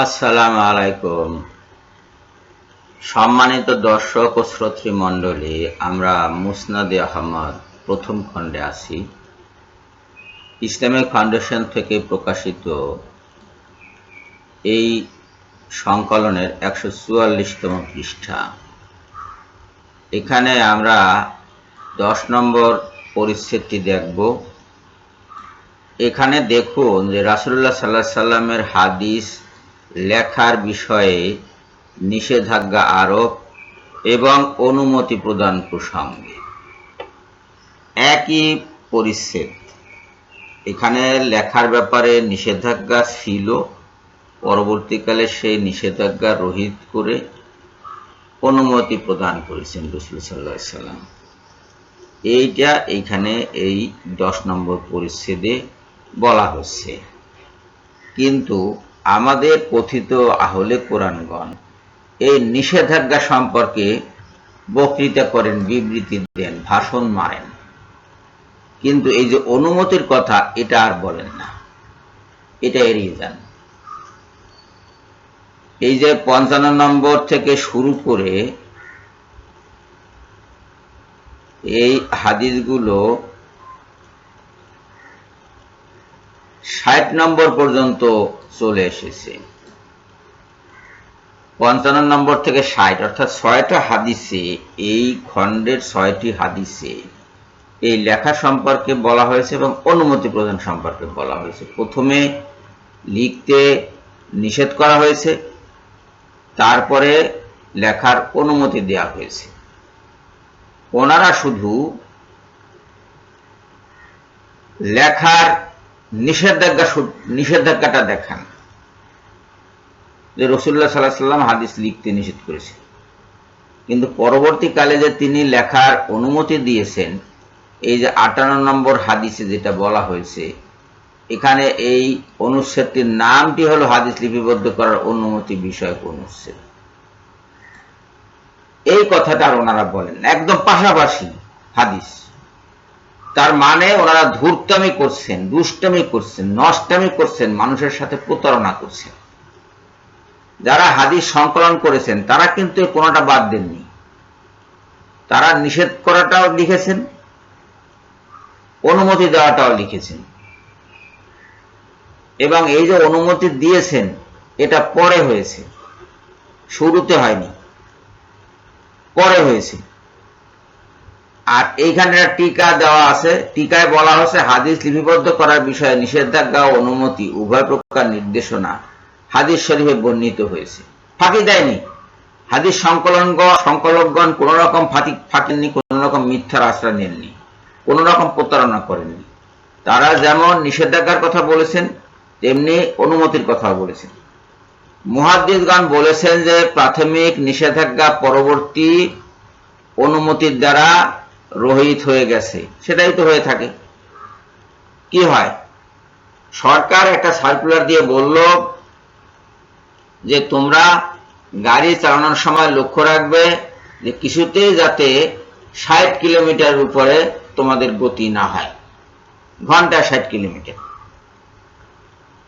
আসসালামু আলাইকুম। সম্মানিত দর্শক ও মণ্ডলী, আমরা মুসনাদে আহমদ প্রথম খণ্ডে আছি। ইসলামিক ফাউন্ডেশন থেকে প্রকাশিত এই সংকলনের একশো চুয়াল্লিশতম পৃষ্ঠা। এখানে আমরা দশ নম্বর পরিচ্ছেদটি দেখব। এখানে দেখুন যে রাসুল্লাহ সাল্লাহ সাল্লামের হাদিস লেখার বিষয়ে নিষেধাজ্ঞা আরোপ এবং অনুমতি প্রদান প্রসঙ্গে। একই পরিচ্ছেদ। এখানে লেখার ব্যাপারে নিষেধাজ্ঞা ছিল। পরবর্তীকালে সেই নিষেধাজ্ঞা রহিত করে অনুমতি প্রদান করেছেন রসুল সাল্লাহ সাল্লাম। এইটা এইখানে এই দশ নম্বর পরিচ্ছেদে বলা হচ্ছে। কিন্তু আমাদের কথিত আহলে কোরআনগণ এই নিষেধাজ্ঞা সম্পর্কে বক্তৃতা করেন, বিবৃতি দেন, ভাষণ মারেন। কিন্তু এই যে অনুমতির কথা, এটা আর বলেন না। এটা এড়িয়ে যান। এই যে পঞ্চান্ন নম্বর থেকে শুরু করে এই হাদিসগুলো ষাট নম্বর পর্যন্ত চলে এসেছে। পঞ্চান্ন নম্বর থেকে ষাট, অর্থাৎ ছয়টা হাদিসে, এই খণ্ডের ছয়টি হাদিসে এই লেখা সম্পর্কে বলা হয়েছে এবং অনুমতি প্রদান সম্পর্কে বলা হয়েছে। প্রথমে লিখতে নিষেধ করা হয়েছে, তারপরে লেখার অনুমতি দেওয়া হয়েছে। ওনারা শুধু লেখার নিষেধাজ্ঞা নিষেধাজ্ঞাটা দেখান। যে রসুল্লাহ সাল্লাহ সাল্লাম হাদিস লিখতে নিষেধ করেছে কিন্তু পরবর্তীকালে যে তিনি লেখার অনুমতি দিয়েছেন, এই যে আটান্ন নম্বর হাদিসে যেটা বলা হয়েছে, এখানে এই অনুচ্ছেদটির নামটি হলো হাদিস লিপিবদ্ধ করার অনুমতি বিষয়ক অনুচ্ছেদ। এই কথাটা আর ওনারা বলেন একদম পাশাপাশি হাদিস। তার মানে ওনারা ধূর্তামি করছেন, দুষ্টামি করছেন, নষ্টামি করছেন, মানুষের সাথে প্রতারণা করছেন। যারা হাদিস সংকলন করেছেন, তারা কিন্তু কোনোটা বাদ দেননি। তারা নিষেধ করাটাও লিখেছেন, অনুমতি দেওয়াটাও লিখেছেন। এবং এই যে অনুমতি দিয়েছেন, এটা পরে হয়েছে। শুরুতে হয়নি, পরে হয়েছে। আর এইখানে টিকা দেওয়া আছে। টিকায় বলা হচ্ছে হাদিস লিপিবদ্ধ করার বিষয়ে নিষেধাজ্ঞা অনুমতি, উভয় প্রকার নির্দেশনা হাদিস শরীফে বর্ণিত হয়েছে। ফাঁকি দেয়নি। হাদিস সংকলন সংকলকগণ কোন রকম ফাঁকি, ফাঁকেননি কোন রকম মিথ্যার আশ্রয় নেননি কোন রকম প্রতারণা করেননি। তারা যেমন নিষেধাজ্ঞার কথা বলেছেন, তেমনি অনুমতির কথা বলেছেন। মুহাদ্দিসগণ বলেছেন যে, প্রাথমিক নিষেধাজ্ঞা পরবর্তী অনুমতির দ্বারা রহিত হয়ে গেছে, সেটাই তো হয়ে থাকে। কি হয়? সরকার একটা সার্কুলার দিয়ে বলল যে, তোমরা গাড়ি চালানোর সময় লক্ষ্য রাখবে যে, কিছুতেই যাতে ষাট কিলোমিটার উপরে তোমাদের গতি না হয়। ঘন্টায় ষাট কিলোমিটার।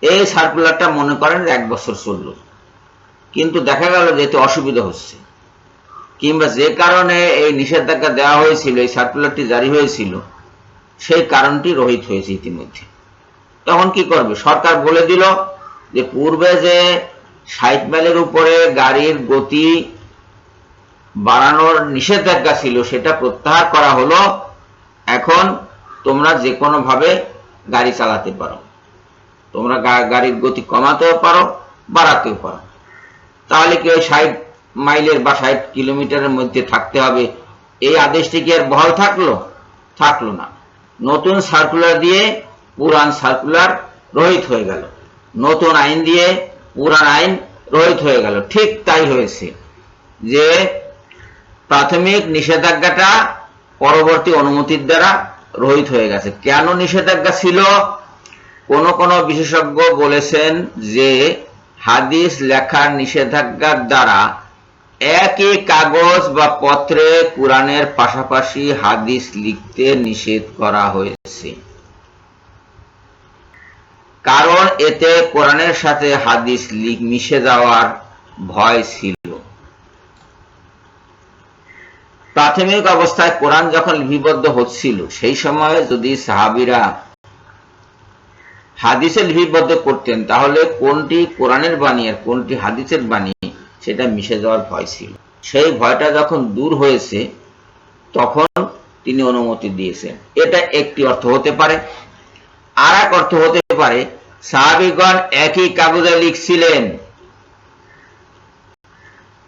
এই সার্কুলারটা মনে করেন এক বছর চলল। কিন্তু দেখা গেল যে, এতে অসুবিধা হচ্ছে। কিংবা যে কারণে এই নিষেধাজ্ঞা দেওয়া হয়েছিল, এই সার্কুলারটি জারি হয়েছিল, সেই কারণটি রহিত হয়েছে ইতিমধ্যে। তখন কি করবে? সরকার বলে দিল যে পূর্বে যে ষাট মাইলের উপরে গাড়ির গতি বাড়ানোর নিষেধাজ্ঞা ছিল, সেটা প্রত্যাহার করা হলো, এখন তোমরা যে কোনো ভাবে গাড়ি চালাতে পারো। তোমরা গাড়ির গতি কমাতেও পারো, বাড়াতেও পারো। তাহলে কি ওই ষাট মাইলের বা ষাট কিলোমিটারের মধ্যে থাকতে হবে। এই আদেশটি কি আর বহাল থাকল? থাকল না। নতুন সার্কুলার দিয়ে পুরান সার্কুলার রহিত হয়ে গেল। নতুন আইন দিয়ে পুরান আইন রহিত হয়ে গেল। ঠিক তাই হয়েছে যে প্রাথমিক নিষেধাজ্ঞাটা পরবর্তী অনুমতির দ্বারা রহিত হয়ে গেছে। কেন নিষেধাজ্ঞা ছিল? কোন কোন বিশেষজ্ঞ বলেছেন যে হাদিস লেখার নিষেধাজ্ঞার দ্বারা একই কাগজ বা পত্রে কোরআনের পাশাপাশি হাদিস লিখতে নিষেধ করা হয়েছে। কারণ এতে কোরআনের সাথে হাদিস মিশে যাওয়ার ভয় ছিল। প্রাথমিক অবস্থায় কোরআন যখন লিপিবদ্ধ হচ্ছিল, সেই সময়ে যদি সাহাবিরা হাদিসে লিপিবদ্ধ করতেন, তাহলে কোনটি কোরআনের বাণী আর কোনটি হাদিসের বাণী সেটা মিশে যাওয়ার ভয় ছিল। সেই ভয়টা যখন দূর হয়েছে, তখন তিনি অনুমতি দিয়েছেন। এটা একটি অর্থ হতে পারে। আর এক অর্থ হতে পারে, সাহাবিগণ একই কাগজে লিখছিলেন।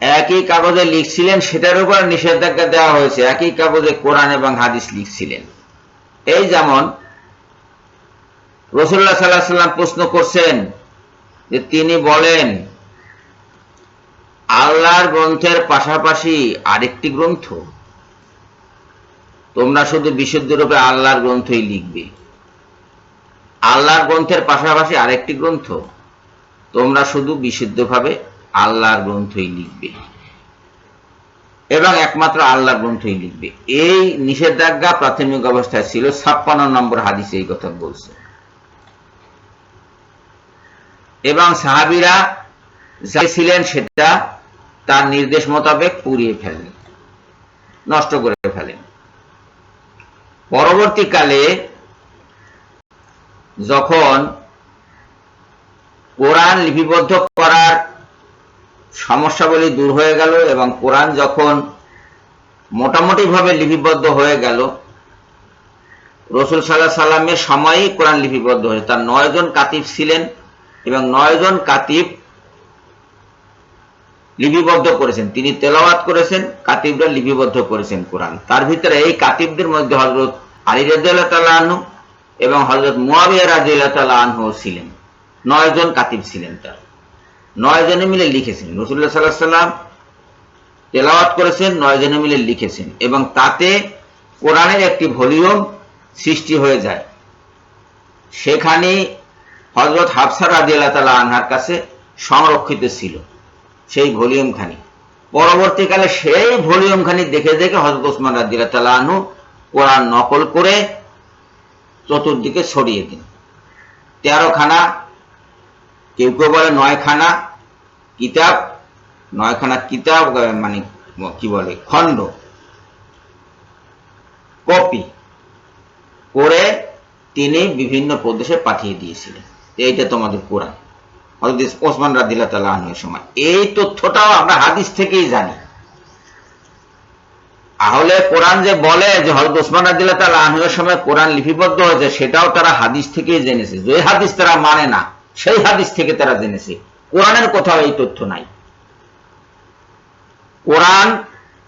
একই কাগজে লিখছিলেন, সেটার উপর নিষেধাজ্ঞা দেওয়া হয়েছে। একই কাগজে কোরআন এবং হাদিস লিখছিলেন। এই যেমন রসুল্লাহ সাল্লাহ সাল্লাম প্রশ্ন করছেন যে তিনি বলেন আল্লাহর গ্রন্থের পাশাপাশি আরেকটি গ্রন্থ। তোমরা শুধু বিশুদ্ধ রূপে আল্লাহর গ্রন্থই লিখবে। আল্লাহর গ্রন্থের পাশাপাশি আরেকটি গ্রন্থ। তোমরা শুধু বিশুদ্ধভাবে আল্লাহর গ্রন্থই লিখবে। এবং একমাত্র আল্লাহর গ্রন্থই লিখবে। এই নিষেধাজ্ঞা প্রাথমিক অবস্থায় ছিল। ছাপ্পান্ন নম্বর হাদিসে এই কথা বলছে। এবং সাহাবিরা যা ছিলেন সেটা তার নির্দেশ মোতাবেক পুড়িয়ে ফেলেন, নষ্ট করে ফেলেন। পরবর্তীকালে যখন কোরআন লিপিবদ্ধ করার সমস্যাবলী দূর হয়ে গেল এবং কোরআন যখন মোটামুটি ভাবে লিপিবদ্ধ হয়ে গেল, রসুল সাল্লাহ সাল্লামের সময়ই কোরআন লিপিবদ্ধ হয়েছে। তার নয় জন কাতিব ছিলেন এবং নয় জন কাতিব লিপিবদ্ধ করেছেন। তিনি তেলাওয়াত করেছেন, কাতিবরা লিপিবদ্ধ করেছেন কোরআন। তার ভিতরে এই কাতিবদের মধ্যে হজরত আলী রাজিয়াল্লাহ তাল্লাহ আনহু এবং হজরত মুয়াবিয়া রাজিয়াল্লাহ তাল্লাহ আনহু ছিলেন। নয় জন কাতিব ছিলেন তার। নয় জনে মিলে লিখেছেন। রসুল্লাহ সাল্লাহ সাল্লাম তেলাওয়াত করেছেন, নয় জনে মিলে লিখেছেন এবং তাতে কোরআনের একটি ভলিউম সৃষ্টি হয়ে যায়। সেখানে হজরত হাফসা রাজিয়াল্লাহ তাল্লাহ আনহার কাছে সংরক্ষিত ছিল। সেই ভলিউমখানি। পরবর্তীকালে সেই ভলিউমখানি দেখে দেখে হজরত ওসমান তাল্লাহ আনহু কোরআন নকল করে চতুর্দিকে ছড়িয়ে দিন তেরোখানা, কেউ কেউ বলে নয়খানা কিতাব নয়খানা কিতাব মানে কি বলে, খণ্ড, কপি করে তিনি বিভিন্ন প্রদেশে পাঠিয়ে দিয়েছিলেন। এইটা তোমাদের কোরআন। ওসমান রাদিল্লাহ তাল্লাহ আনহুর সময়। এই তথ্যটাও আমরা হাদিস থেকেই জানি। তাহলে কোরআন যে বলে যে হজরত ওসমান রাদিল্লাহ তাল্লাহ আনহুর সময় কোরআন লিপিবদ্ধ হয়েছে, সেটাও তারা হাদিস থেকেই জেনেছে। যে হাদিস তারা মানে না, সেই হাদিস থেকে তারা জেনেছে। কোরআনের কোথাও এই তথ্য নাই। কোরআন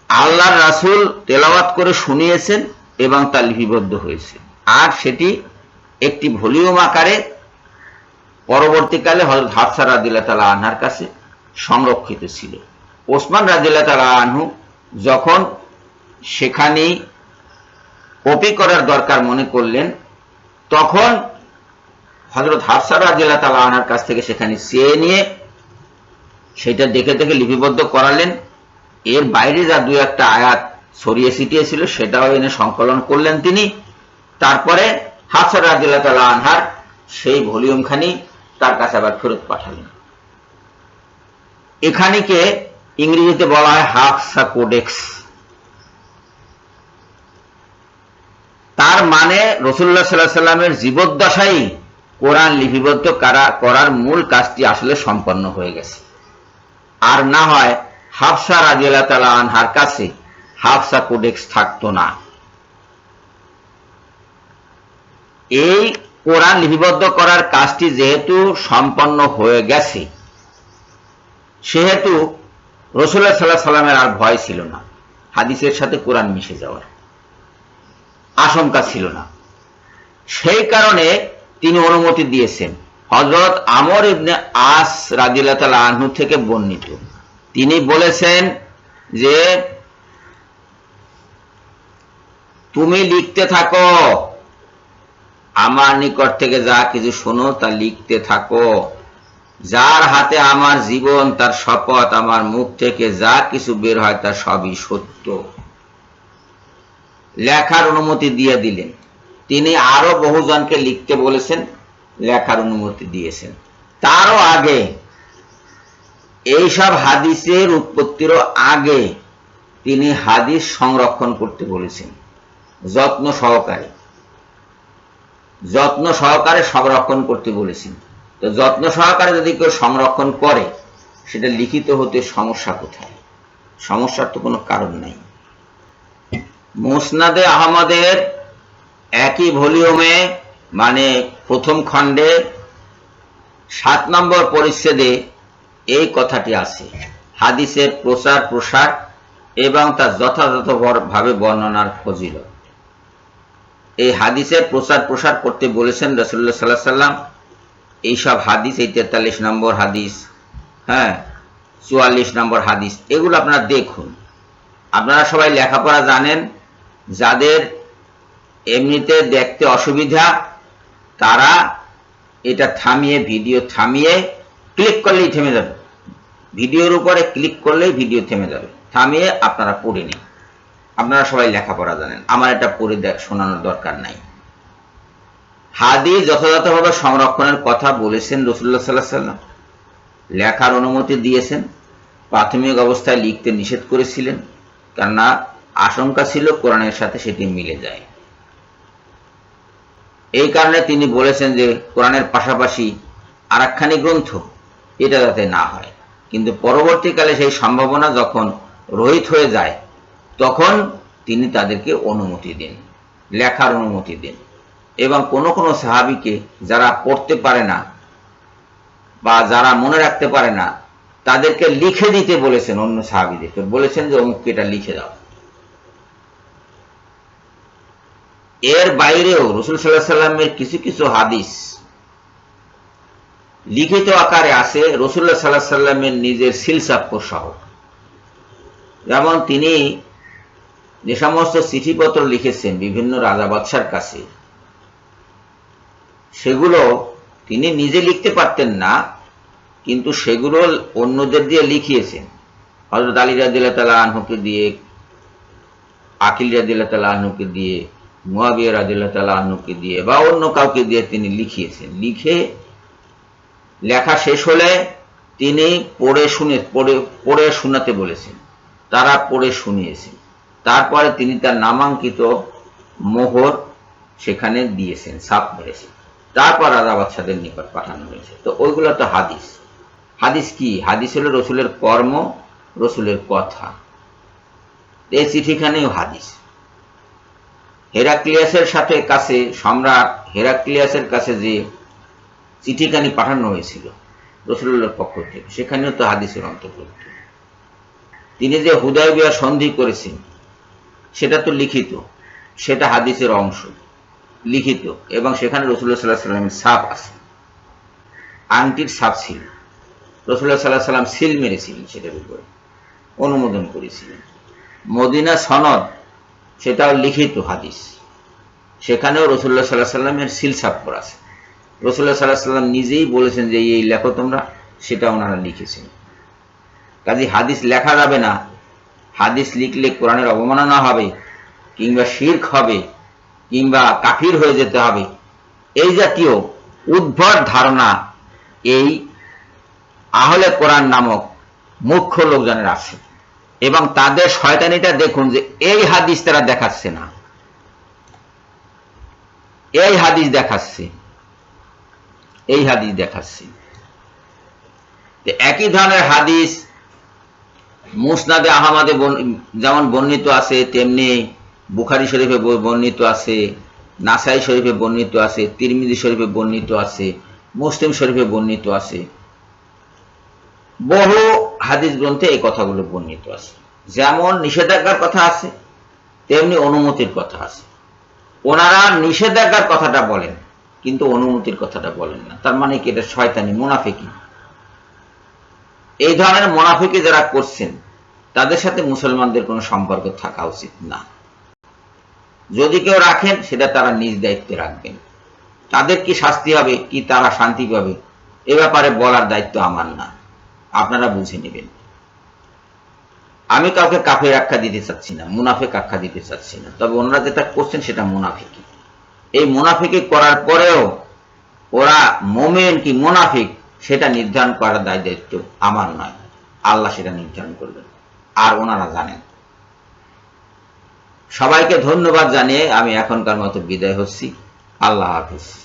আল্লাহর রাসূল তেলাওয়াত করে শুনিয়েছেন এবং তা লিপিবদ্ধ হয়েছে। আর সেটি একটি ভলিউম আকারে পরবর্তীকালে হজরত হাফসা রাদিল্লাহ তালা আনহার কাছে সংরক্ষিত ছিল। ওসমান রাদিল্লাহ তালা আনহু যখন সেখানে কপি করার দরকার মনে করলেন, তখন হজরত হাফসা রাদিল্লাহ তালা আনহার কাছ থেকে সেখানে চেয়ে নিয়ে সেটা দেখে দেখে লিপিবদ্ধ করালেন। এর বাইরে যা দু একটা আয়াত ছড়িয়ে ছিটিয়েছিল সেটাও এনে সংকলন করলেন তিনি। তারপরে হাফসা রাদিল্লাহ তালা আনহার সেই ভলিউমখানি তার কাছে আবার ফেরত পাঠালেন। এখানেকে ইংরেজিতে বলা হয় হাফসা কোডেক্স তার মানে রসুল্লাহ সাল্লাহ সাল্লামের জীবদ্দশাই কোরআন লিপিবদ্ধ করা, করার মূল কাজটি আসলে সম্পন্ন হয়ে গেছে। আর না হয় হাফসা রাজিয়াল্লাহ তালা আনহার কাছে হাফসা কোডেক্স থাকতো না। এই কোরআন লিপিবদ্ধ করার কাজটি যেহেতু সম্পন্ন হয়ে গেছে, সেহেতু রসুল্লাহ সাল্লাহ সাল্লামের আর ভয় ছিল না। হাদিসের সাথে কোরআন মিশে যাওয়ার আশঙ্কা ছিল না। সেই কারণে তিনি অনুমতি দিয়েছেন হজরত আমর ইবনে আস রাজিল্লাহ তালা আহ্ন থেকে বর্ণিত। তিনি বলেছেন যে, তুমি লিখতে থাকো আমার নিকট থেকে যা কিছু শোনো, তা লিখতে থাকো। যার হাতে আমার জীবন, তার শপথ, আমার মুখ থেকে যা কিছু বের হয়, তা সবই সত্য। লেখার অনুমতি দিয়ে দিলেন। তিনি আরও বহুজনকে লিখতে বলেছেন, লেখার অনুমতি দিয়েছেন। তারও আগে, এইসব হাদিসের উৎপত্তিরও আগে তিনি হাদিস সংরক্ষণ করতে বলেছেন, যত্ন সহকারে। যত্ন সহকারে সংরক্ষণ করতে বলেছেন। তো যত্ন সহকারে যদি কেউ সংরক্ষণ করে, সেটা লিখিত হতে সমস্যা কোথায়? সমস্যার তো কোনো কারণ নাই। মুসনাদে আহমদের একই ভলিউমে মানে প্রথম খণ্ডে, সাত নম্বর পরিচ্ছেদে এই কথাটি আছে। হাদিসের প্রচার প্রসার এবং তার যথাযথভাবে বর্ণনার ফজিলত। এই হাদিসের প্রচার প্রসার করতে বলেছেন রসুল্লাহ সাল্লাহ সাল্লাম। এইসব হাদিস, এই তেতাল্লিশ নম্বর হাদিস হ্যাঁ চুয়াল্লিশ নম্বর হাদিস, এগুলো আপনারা দেখুন। আপনারা সবাই লেখাপড়া জানেন, যাদের এমনিতে দেখতে অসুবিধা, তারা এটা থামিয়ে, ভিডিও থামিয়ে ক্লিক করলেই থেমে যাবে। ভিডিওর উপরে ক্লিক করলেই ভিডিও থেমে যাবে। থামিয়ে আপনারা পড়ে নিন। আপনারা সবাই লেখাপড়া জানেন। আমার এটা পড়ে শোনানোর দরকার নাই। হাদিস যথাযথভাবে সংরক্ষণের কথা বলেছেন রসুল্লাহ সাল্লাহ সাল্লাম লেখার অনুমতি দিয়েছেন, প্রাথমিক অবস্থায় লিখতে নিষেধ করেছিলেন, কেননা আশঙ্কা ছিল কোরআনের সাথে সেটি মিলে যায়। এই কারণে তিনি বলেছেন যে, কোরআনের পাশাপাশি আরাকখানি গ্রন্থ, এটা যাতে না হয়। কিন্তু পরবর্তীকালে সেই সম্ভাবনা যখন রহিত হয়ে যায় তখন তিনি তাদেরকে অনুমতি দিন, লেখার অনুমতি দিন। এবং কোনো কোনো সাহাবিকে যারা পড়তে পারে না বা যারা মনে রাখতে পারে না, তাদেরকে লিখে দিতে বলেছেন অন্য সাহাবিদেরকে। বলেছেন যে, অমুককে এটা লিখে দাও। এর বাইরেও রসুল সাল্লাহ সাল্লামের কিছু কিছু হাদিস লিখিত আকারে আছে, রসুল্লাহ সাল্লাহ সাল্লামের নিজের সিলসাক্ষ্য সহ। যেমন তিনি যে সমস্ত চিঠিপত্র লিখেছেন বিভিন্ন রাজা বাদশার কাছে, সেগুলো তিনি নিজে লিখতে পারতেন না, কিন্তু সেগুলো অন্যদের দিয়ে লিখিয়েছেন। হজরত আলী রাজিল্লা তালা আনহুকে দিয়ে, আকিল রাজিল্লা তালা আনহুকে দিয়ে মুয়াবিয়া রাজিল্লা তালা আনহুকে দিয়ে বা অন্য কাউকে দিয়ে তিনি লিখিয়েছেন। লিখে লেখা শেষ হলে তিনি পড়ে শুনে, পড়ে পড়ে শোনাতে বলেছেন। তারা পড়ে শুনিয়েছেন। তারপরে তিনি তার নামাঙ্কিত মোহর সেখানে দিয়েছেন, সাপ মেরেছেন তারপর রাজা বাচ্চাদের নিকট পাঠানো হয়েছে। তো ওইগুলো তো হাদিস। হাদিস কি? হাদিস হলো রসুলের কর্ম, রসুলের কথা। এই চিঠিখানেও হাদিস। হেরাক্লিয়াসের সাথে কাছে, সম্রাট হেরাক্লিয়াসের কাছে যে চিঠিখানি পাঠানো হয়েছিল রসুল্লাহর পক্ষ থেকে, সেখানেও তো হাদিসের অন্তর্ভুক্ত। তিনি যে হুদয় বিয়া সন্ধি করেছেন সেটা তো লিখিত, সেটা হাদিসের অংশ, লিখিত, এবং সেখানে রসুল্লাহ সাল্লাহ সাল্লামের সাপ আছে। আংটির সাপ ছিল। রসুল্লাহ সাল্লাহ সাল্লাম সিল মেরেছিলেন সেটার উপরে, অনুমোদন করেছিলেন। মদিনা সনদ, সেটাও লিখিত হাদিস। সেখানেও রসুল্লাহ সাল্লাহ সাল্লামের সিল সাপ্পর আছে। রসুল্লাহ সাল্লাহ সাল্লাম নিজেই বলেছেন যে, এই লেখো তোমরা, সেটা ওনারা লিখেছেন। কাজে হাদিস লেখা যাবে না হাদিস লিখলে কোরআনের অবমাননা হবে, কিংবা শির্ক হবে, কিংবা কাফির হয়ে যেতে হবে, এই জাতীয় উদ্ভট ধারণা এই আহলে কোরআন নামক মুখ্য লোকজনের আছে। এবং তাদের শয়তানিটা দেখুন যে এই হাদিস তারা দেখাচ্ছে না। এই হাদিস দেখাচ্ছে। এই হাদিস দেখাচ্ছে। একই ধরনের হাদিস মুসনাদে আহমদে যেমন বর্ণিত আছে, তেমনি বুখারি শরীফে বর্ণিত আছে, নাসাই শরীফে বর্ণিত আছে, তিরমিজি শরীফে বর্ণিত আছে, মুসলিম শরীফে বর্ণিত আছে। বহু হাদিস গ্রন্থে এই কথাগুলো বর্ণিত আছে। যেমন নিষেধাজ্ঞার কথা আছে, তেমনি অনুমতির কথা আছে। ওনারা নিষেধাজ্ঞার কথাটা বলেন, কিন্তু অনুমতির কথাটা বলেন না। তার মানে কি এটা শয়তানি, মুনাফিকি। এই ধরনের মোনাফিকে যারা করছেন, তাদের সাথে মুসলমানদের কোনো সম্পর্ক থাকা উচিত না। যদি কেউ রাখেন, সেটা তারা নিজ দায়িত্বে রাখবেন। তাদের কি শাস্তি হবে, কি তারা শান্তি পাবে, এ ব্যাপারে বলার দায়িত্ব আমার না। আপনারা বুঝে নেবেন। আমি কাউকে কাফের আখ্যা দিতে চাচ্ছি না, মুনাফেক আখ্যা দিতে চাচ্ছি না। তবে ওনারা যেটা করছেন, সেটা মুনাফিকি। এই মুনাফিকি করার পরেও ওরা মোমেন কি মোনাফিক সেটা নির্ধারণ করার দায় দায়িত্ব আমার নয়। আল্লাহ সেটা নির্ধারণ করবেন। আর ওনারা জানেন। সবাইকে ধন্যবাদ জানিয়ে আমি এখনকার মতো বিদায় হচ্ছি। আল্লাহ হাফিজ।